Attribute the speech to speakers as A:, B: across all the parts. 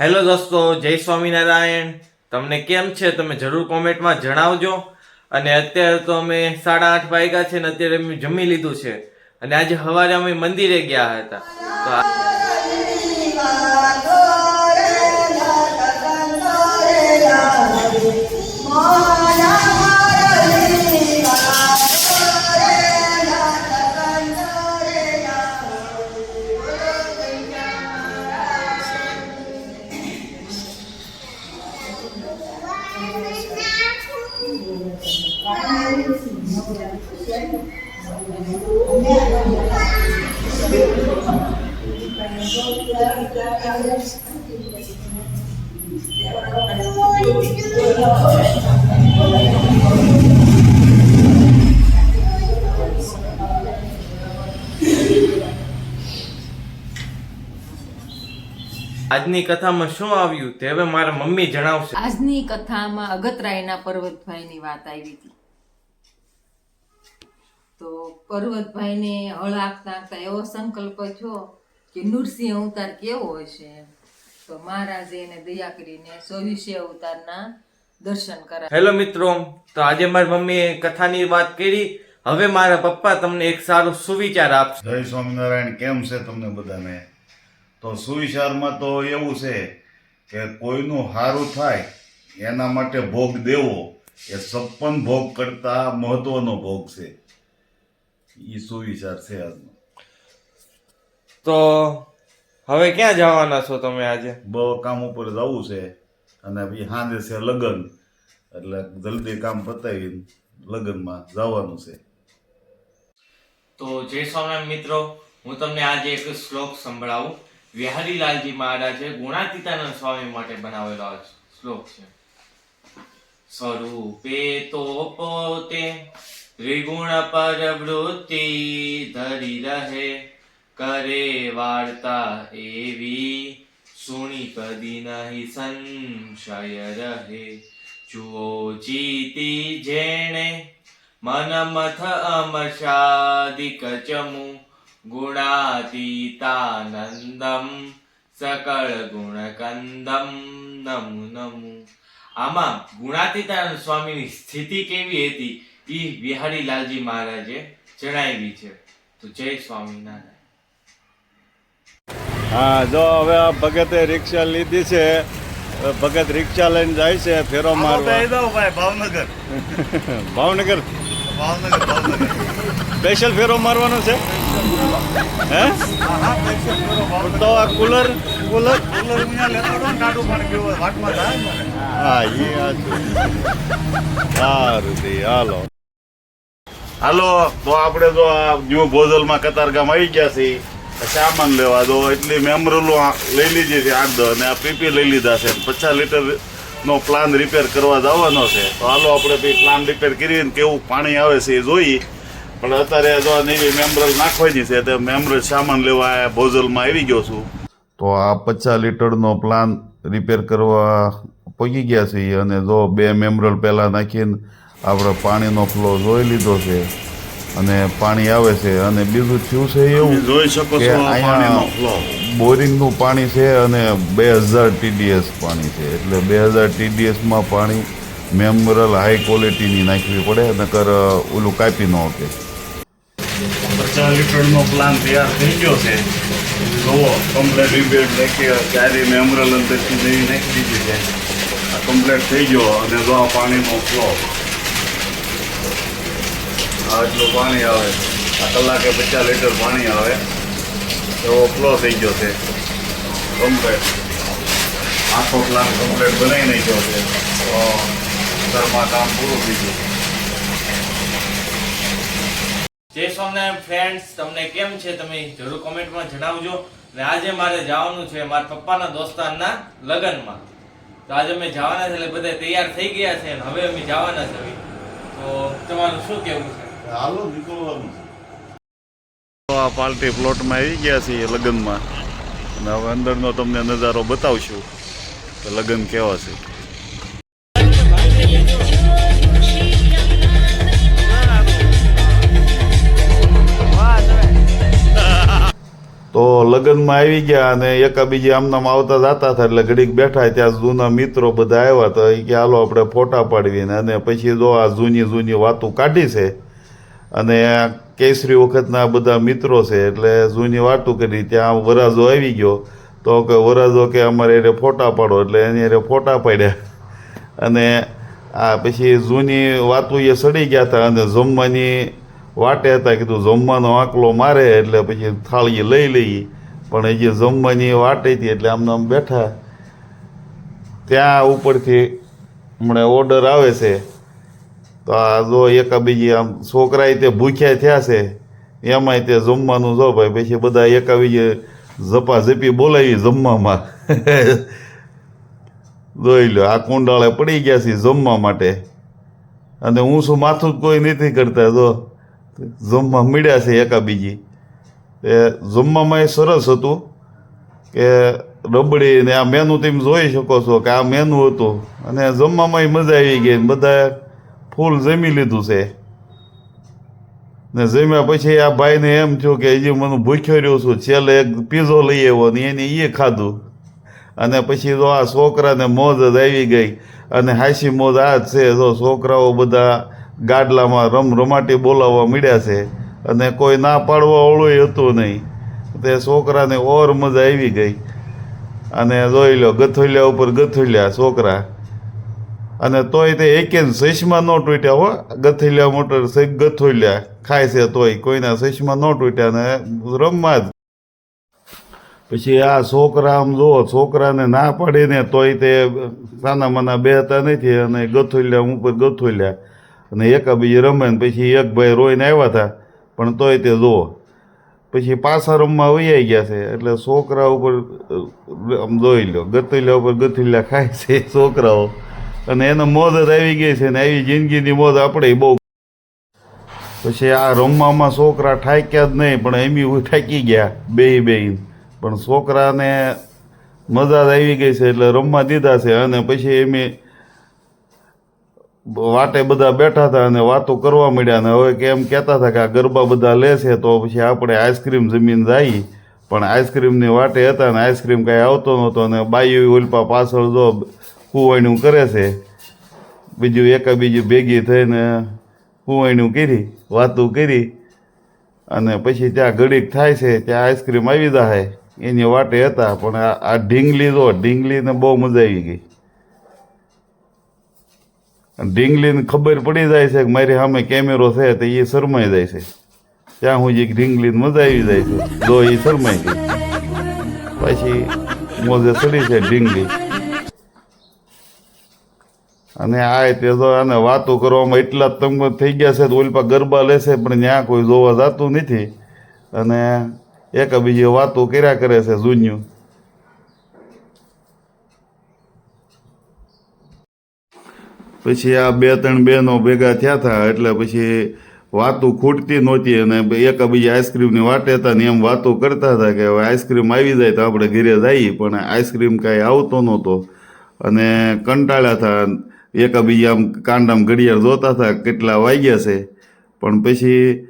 A: Hello દોસ્તો, જય સ્વામિનારાયણ. તમને કેમ છે? તમે જરૂર કોમેન્ટમાં જણાવજો. અને અત્યારે તો અમે સાડા આઠ વાગ્યા છે ને અત્યારે અમે જમી લીધું છે. અને આજે સવારે અમે મંદિરે ગયા હતા. તો આજની કથામાં શું આવ્યું તે હવે મારા મમ્મી જણાવશે.
B: આજની કથામાં અગતરાયના પર્વતભાઈની વાત આવી હતી. તો પર્વતભાઈને હળ આપતા આપતા એવો સંકલ્પ થયો કે નૃસિંહ અવતાર કેવો હશે તો મહારાજે એને દયા કરીને ચોવીસે અવતારના દર્શન કરાવ્યા.
A: હેલો મિત્રો તો આજે મારી મમ્મીએ કથાની વાત કરી. હવે મારા પપ્પા તમને એક સારો સુવિચાર આપશે.
C: જય સ્વામિનારાયણ કેમ છે તમને બધાને? તો સુવિચારમાં તો એવું છે કે કોઈનું સારું થાય એના માટે ભોગ દેવો એ સપન ભોગ કરતા મહત્વનો ભોગ છે. એ સુવિચાર છે આજનો.
A: તો હવે ક્યાં જવાના છો તમે આજે?
C: બહુ કામ ઉપર જવું છે અને બી સાંજે છે લગ્ન. એટલે જલ્દી કામ પતાવી લગ્નમાં જવાનું છે.
A: તો જય સ્વામિનારાયણ મિત્રો હું તમને આજે એક શ્લોક સંભળાવું. વિહારીલાલજી મહારાજે ગુણાતીતાનંદ સ્વામી માટે બનાવેલો આ શ્લોક છે. સ્વરૂપે તો પોતે ત્રિગુણ પરવૃત્તિ ધરી રહે, કરે વાર્તા એવી સુણી કદી નહીં સંશય રહે. જુઓ જીતી જેણે મનમથ અમશાદિક ચમુ, ગુણાતીતાનંદમ, સકળ ગુણકંદમ, નમુ નમુ. આમાં ગુણાતીતાનંદ સ્વામીની સ્થિતિ કેવી હતી? એ વિહારીલાલજી મહારાજે જણાવી છે. તો જય સ્વામિનારાયણ.
D: હા જો હવે આ ભગતે રિક્ષા લીધી છે ભગત રિક્ષા લઈને જાય છે ફેરો મારવા.
C: ભાઈ ભાવનગર.
D: ભાવનગર?
C: ભાવનગર ભાવનગર.
D: સ્પેશિયલ ફેરો મારવાનો છે? હે? તો આ કુલર કુલર? હા એ સારું હાલો.
C: હાલો, તો આપણે તો આ ન્યુ ભોજલમાં કતારગામ આવી ગયા છીએ. સામાન લેવા દો, એટલી મેમરલો લઈ લીધી છે આઠ દો અને આ પીપી લઈ લીધા છે. પચાસ લીટર નો પ્લાન રિપેર કરવા જવાનો છે. તો હાલો, આપણે પ્લાન રિપેર કરીને કેવું પાણી આવે છે એ જોઈ પણ અત્યારે જો નવી મેમરલ નાખવાની છે તો મેમરલ સામાન લેવા ભોજલમાં આવી ગયો છું. તો આ પચાસ લીટરનો પ્લાન રિપેર કરવા પહોંચી ગયા છીએ અને જો બે મેમરલ પહેલાં નાખીને આપણે પાણીનો ફ્લો જોઈ લીધો છે અને પાણી આવે છે અને બીજું થયું છે એવું જોઈ શકો
D: છો
C: અહીંયા
D: બોરિંગનું પાણી છે અને બે હજાર ટીડીએસ પાણી છે. એટલે બે હજાર ટીડીએસમાં પાણી મેમરલ હાઈ ક્વોલિટીની નાખવી પડે નકર ઓલું કાપી ન શકે. પચાસ લીટરનો પ્લાન તૈયાર થઈ ગયો છે. જુઓ કમ્પ્લેટ રિપેર નાખી ક્યારે મેમરલ અંદરથી નવી નાખી દીધી છે. આ કમ્પ્લેટ થઈ ગયો અને જો આ પાણીનો ફ્લો આ એટલું પાણી આવે. આ કલાકે પચાસ લીટર પાણી આવે. એવો ફ્લો થઈ ગયો છે. કમ્પ્લેટ આખો પ્લાન કમ્પ્લેટ બનાવી નાખ્યો છે. તો ઘરમાં કામ પૂરું થઈ ગયું.
A: જય સ્વામિનારાયણ ફ્રેન્ડ્સ તમને કેમ છે તમે જરૂર કોમેન્ટમાં જણાવજો. અને આજે મારે જવાનું છે મારા પપ્પાના દોસ્તારના લગ્નમાં. તો આજે અમે જવાના છે એટલે બધા તૈયાર થઈ ગયા છે અને હવે અમે જવાના છે તો તમારું શું કહેવું છે?
C: હાલો નીકળવાનું તો આ પાર્ટી પ્લોટમાં આવી ગયા છીએ લગ્નમાં. અને હવે અંદરનો તમને નજારો બતાવશું. કે લગ્ન કેવા છે? તો લગ્નમાં આવી ગયા અને એકાબીજી આમનામ આવતા જતા હતા એટલે ઘડીક બેઠા ત્યાં જૂના મિત્રો બધા આવ્યા હતા. એ કે હાલો આપણે ફોટા પાડવીને. અને પછી જો આ જૂની જૂની વાતો કાઢી છે અને કેસરી વખતના બધા મિત્રો છે, એટલે જૂની વાતો કરી, ત્યાં વરાજો આવી ગયો. તો કે વરાજો કે અમારે એને ફોટા પાડો, એટલે એની એને ફોટા પાડ્યા. અને આ પછી જૂની વાતો એ સડી ગયા હતા અને જમવાની વાટે હતા, કીધું જમવાનો આંકલો મારે, એટલે પછી થાળી લઈ લઈ. પણ એ જે જમવાની વાટે હતી, એટલે આમને આમ બેઠા. ત્યાં ઉપરથી હમણાં ઓર્ડર આવે છે. તો આ જો એકાબીજી આમ છોકરાએ તે ભૂખ્યા થયા છે, એમાંય તે જમવાનું જો ભાઈ, પછી બધા એક બીજે જપા જપી બોલાવી જમવામાં. જોઈ લો, આ કુંડાળે પડી ગયા છે જમવા માટે. અને હું શું માથું જ કોઈ નથી કરતા, જો. જમવા મળ્યા છે એકાબીજી એ જમવામાં એ સરસ હતું કે રબડી ને આ મેનુ તમે જોઈ શકો છો કે આ મેનુ હતું. અને જમવામાં મજા આવી ગઈ બધા ફૂલ જમી લીધું છે. ને જમ્યા પછી આ ભાઈને એમ થયું કે હજી મને ભૂખ્યો રહ્યો છું, છેલ્લે એક પીઝો લઈ આવ્યો ને એને એ ખાધું. અને પછી તો આ છોકરાને મોજ જ આવી ગઈ. અને હાસી મોજ આ જ છે, જો છોકરાઓ બધા ગાડલામાં રમ રમાટી બોલાવવા મળ્યા છે. અને કોઈ ના પાડવા ઓળું હતું નહીં. તે છોકરાને ઓર મજા આવી ગઈ. અને જોઈ લો ગથોલિયા ઉપર ગથોલિયા છોકરા. અને તોય તે એકે સસમાં ન તૂટ્યા હો. ગથેલ્યા મોટર છે, ગથોલ્યા. ખાય છે તોય. કોઈના સસમાં ન તૂટ્યા ને રમવા જ. પછી આ છોકરા આમ જુઓ, છોકરાને ના પાડીને તોય તે સાના માના બેહતા નથી અને ગથોલ્યા ઉપર ગથોલ્યા. અને એકાબીજી રમે ને પછી એક ભાઈ રોઈને આવ્યા હતા. પણ તોય તે જુઓ. પછી પાછા રમવા વૈયા ગયા છે. એટલે છોકરા ઉપર આમ જોઈ લો. ગથોલ્યા ઉપર ગથેલ્યા ખાય છે છોકરાઓ. અને એને મોજ જ આવી ગઈ છે ને આવી જિંદગીની મોજ આપણે બહુ પછી આ રમવામાં છોકરા ઠાક્યા જ નહીં, પણ એમી ઠાકી ગયા બે બે પણ છોકરાને મજા જ આવી ગઈ છે એટલે રમવા દીધા છે અને પછી એમી વાટે બધા બેઠા હતા અને વાતો કરવા મળ્યા ને હવે કેમ કહેતા હતા કે આ ગરબા બધા લે છે તો પછી આપણે આઈસ્ક્રીમ જમીન જાય. પણ આઈસ્ક્રીમની વાટે હતા ને આઈસ્ક્રીમ કાંઈ આવતો નહોતો અને બાઈ ઓલપા પાછળ જો કુવાણું કરે છે. બીજું એકાબીજી ભેગી થઈને કુવાણું કરી, વાતું કરી અને પછી ત્યાં ઘડીક થાય છે, ત્યાં આઈસ્ક્રીમ આવી જાય એની વાટે હતા, પણ આ ઢીંગલી જો, ઢીંગલીને બહુ મજા આવી ગઈ. ઢીંગલીને ખબર પડી જાય છે કે મારી સામે કેમેરો છે તો એ શરમાઈ જાય છે. ત્યાં હું જે ઢીંગલીને મજા આવી જાય છે, જો એ શરમાઈ ગઈ. પછી મોજે ચડી છે ઢીંગલી. અને આ તે તો આને વાતો કરવામાં એટલા તંગ થઈ ગયા છે તો ઓલપા ગરબા લેશે, પણ ત્યાં કોઈ જોવા જતું નથી. અને એકાબીજી વાતો કર્યા કરે છે જૂન્યું પછી આ બે ત્રણ બહેનો ભેગા થયા હતા, એટલે પછી વાતો ખૂટતી નહોતી અને એકાબીજી આઈસ્ક્રીમની વાટે હતા ને એમ વાતો કરતા હતા કે હવે આઈસ્ક્રીમ આવી જાય તો આપણે ઘરે જઈએ, પણ આઈસ્ક્રીમ કાંઈ આવતો નહોતો. અને કંટાળ્યા હતા. એકાબીજી આમ કાંડામ ઘડિયાળ જોતા હતા, કેટલા વાગ્યા છે. પણ પછી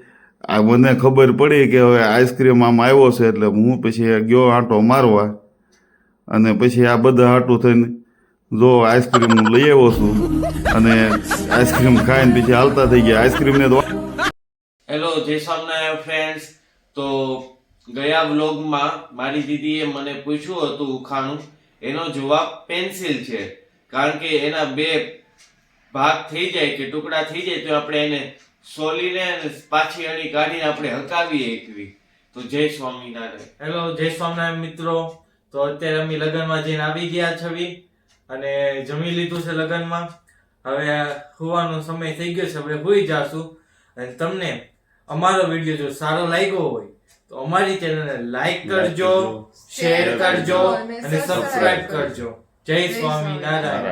C: આ મને ખબર પડી કે હવે આઈસ્ક્રીમ આમ આવ્યો છે, એટલે હું પછી ગયો આંટો મારવા. અને પછી આ બધા આંટું થઈને જો આઈસ્ક્રીમ હું લઈ આવ્યો છું અને આઈસ્ક્રીમ ખાઈને પછી હાલતા થઈ ગયા. આઈસ્ક્રીમ ને તો
A: હેલો જય સ્વામિનારાયણ ફ્રેન્ડ્સ તો ગયા વ્લોગમાં મારી દીદીએ મને પૂછ્યું હતું ઉખાણું એનો જવાબ પેન્સિલ છે. કારણ કે એના બે ભાગ થઈ જાય કે ટુકડા થઈ જાય તો આપણે એને સોલીને પાછી અણી કાઢીને આપણે હકાવીએ એકવી. તો જય સ્વામિનારાયણ. હેલો જય સ્વામિનારાયણ મિત્રો. તો અત્યારે અમે લગ્નમાં જઈને આવી ગયા છવી અને જમી લીધું છે લગ્નમાં. હવે હોવાનો સમય થઈ ગયો છે આપણે હોઈ જાશું. અને તમને અમારો વીડિયો જો સારો લાગ્યો હોય તો અમારી ચેનલને લાઈક કરજો શેર કરજો અને સબસ્ક્રાઇબ કરજો. જય સ્વામિનારાયણ